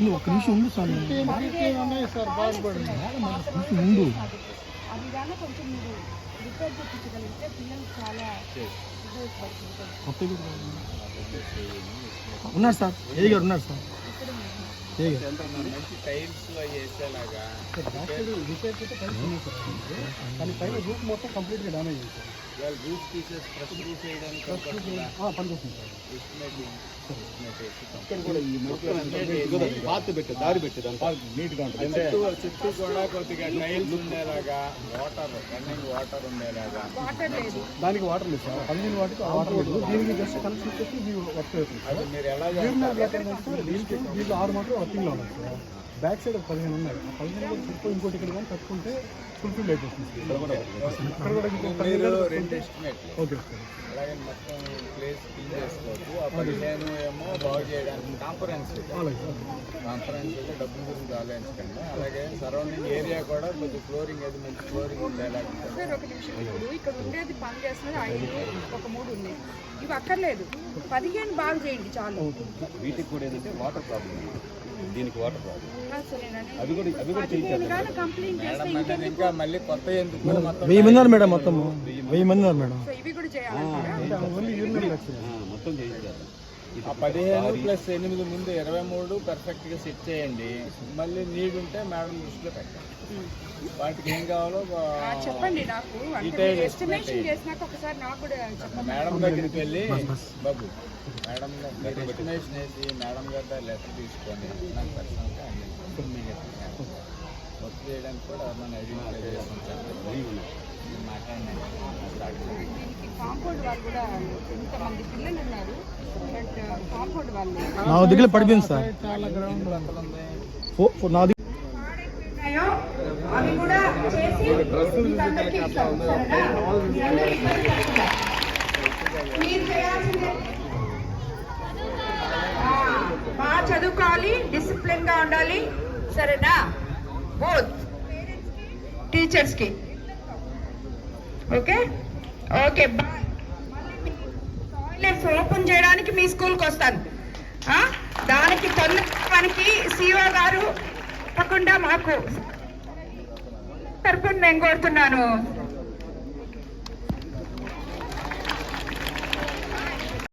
నువ్వు ఒక్క నిమిషం ఉండు స్వామి ఉన్నాయి సార్. బాగుపడింది నిమిషం ఉండు అది కానీ కొంచెం మీరు రిపేర్ చేయించగలిగితే పిల్లలు చాలా. ఉన్నారు సార్ ఏ గారు ఉన్నారు సార్. కానీ పైన రూప్ మొత్తం కంప్లీట్గా డ్యామేజ్ అయింది సార్ రూఫ్ తీసేసి ఫ్రెష్ రూఫ్ వేయడానికి పనిచేస్తుంది సార్ పెట్టే దారి పెట్టే దాని నీట్గా ఉంటుంది. చుట్టూ చుట్టూ కూడా కొద్దిగా టైల్స్ ఉండేలాగా వాటర్ రన్నింగ్ వాటర్ ఉండేలాగా. వాటర్ లేదు. దానికి వాటర్ లేదు సార్. పదిహేను వాటికి వాటర్ లేదు. దీనికి జస్ట్ కనెక్షన్ వర్క్ అవుతుంది మీరు ఎలా దీంట్లో ఆరు వర్కింగ్లో ఉన్నాయి సార్. బ్యాక్ సైడ్ ఒక పదిహేను ఉన్నాయి. ఆ పదిహేను కూడా చుట్టూ ఇంకోటి ఇక్కడ కానీ కట్టుకుంటే ఫుల్ఫిల్ అయిపోతుంది. ఇక్కడ కూడా ఇంకో పదిహేను ఓకే. అలాగే మొత్తం ప్లేస్ క్లీన్ చేసుకోవచ్చు. ఆ పదిహేను ఏమో బాగు చేయడానికి కాన్ఫరెన్స్ కాన్ఫరెన్స్ అయితే డబ్బుల గురించి ఆలోచించకండి. అలాగే సరౌండింగ్ ఏరియా కూడా కొంచెం ఫ్లోరింగ్ అది మంచి ఫ్లోరింగ్ ఉండేలాగా సార్ ఒక నిమిషం ఇప్పుడు ఇక్కడ ఉండేది పని చేస్తున్నది ఐదు ఒక మూడు ఉన్నాయి. ఇవి అక్కర్లేదు. పదిహేను బాగా చేయండి చాలు. వీటికి కూడా ఏంటంటే వాటర్ ప్రాబ్లం దీనికి వాటర్ ప్రాబ్లం ఆ, సరేనండి. అవి కూడా అవి కూడా పదిహేను కానీ కంప్లైంట్ చేస్తే మేడం అనేది ఇంకా మళ్ళీ కొత్త ఎందుకు మొత్తం వెయ్యి మంది ఉన్నారు మేడం మొత్తం వెయ్యి మంది ఉన్నారు మేడం సో ఇవి కూడా చేయాలంటారా ఓన్లీ యూరినల్ లక్ష్యం ఆ, మొత్తం చేయించాలి ఆ పదిహేను ప్లస్ ఎనిమిది ముందు ఇరవై మూడు పర్ఫెక్ట్గా సెట్ చేయండి. మళ్ళీ నీడ్ ఉంటే మేడం దృష్టిలో పెట్టండి. వాటికి ఏం కావాలో ఆ, చెప్పండి నాకు. అంటే మీరు ఎస్టిమేషన్ చేసినాక ఒకసారి నాకు కూడా చెప్పండి. మేడం దగ్గరికి వెళ్ళి బాబు మేడం దగ్గర ఎస్టిమేషన్ వేసి మేడం గారి లెటర్ తీసుకొని నాకు పర్సనల్గా అందించండి వర్క్ చేయడానికి కూడా ఎవరైనా ఐడెంటిఫై చేసి కాంపౌండ్ వాళ్ళు కూడా ఇంతమంది పిల్లలు ఉన్నారు. బట్ కాంపౌండ్ వాళ్ళు నా దగ్గర పడిపోయింది సార్. దగ్గర అవి కూడా చేసి అందరికీ ఇస్తాం. మీరు చేయాల్సిందే. బాగా చదువుకోవాలి ఉండాలి సరేనా? బోత్ టీచర్స్కి okay okay boy toilets open చేయడానికి మీ స్కూల్కి వస్తాను. దానికి తొందరకి సిఓ గారు తప్పకుండా మాకు తరపున నేను కోరుతున్నాను.